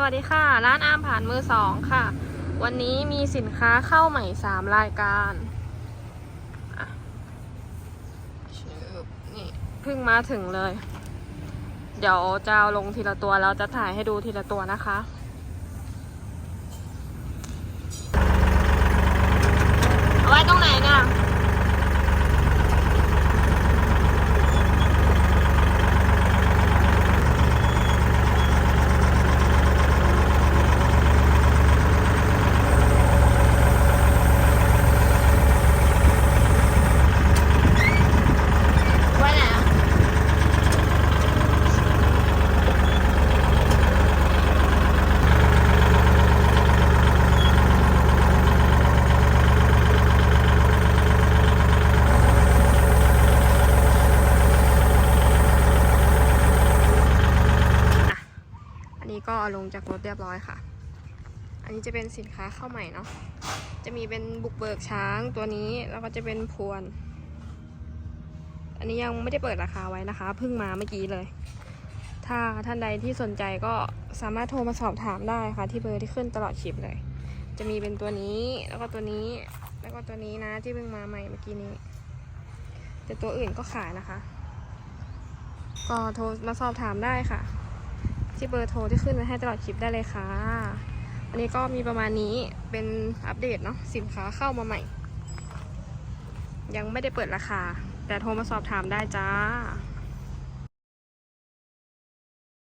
สวัสดีค่ะ ร้านอามผ่านมือสองค่ะ วันนี้มีสินค้าเข้าใหม่สามรายการนี่เพิ่งมาถึงเลย เดี๋ยวจะเอาลงทีละตัวแล้วจะถ่ายให้ดูทีละตัวนะคะเอาไว้ตรงไหนน่ะ นี้ก็เอาลงจากรถเรียบร้อยค่ะ อันนี้จะเป็นสินค้าเข้าใหม่เนาะ จะมีเป็นบุกเบิกช้างตัวนี้ แล้วก็จะเป็นพวน อันนี้ยังไม่ได้เปิดราคาไว้นะคะ เพิ่งมาเมื่อกี้เลย ถ้าท่านใดที่สนใจก็สามารถโทรมาสอบถามได้ค่ะ ที่เบอร์ที่ขึ้นตลอดคลิปเลย จะมีเป็นตัวนี้ แล้วก็ตัวนี้ แล้วก็ตัวนี้นะที่เพิ่งมาใหม่เมื่อกี้นี้ แต่ตัวอื่นก็ขายนะคะ ก็โทรมาสอบถามได้ค่ะ ที่เบอร์โทรที่ขึ้นไว้ให้ตลอดคลิปได้เลยค่ะอันนี้ก็มีประมาณนี้เป็นอัปเดตเนาะสินค้าเข้ามาใหม่ ยังไม่ได้เปิดราคา แต่โทรมาสอบถามได้จ้า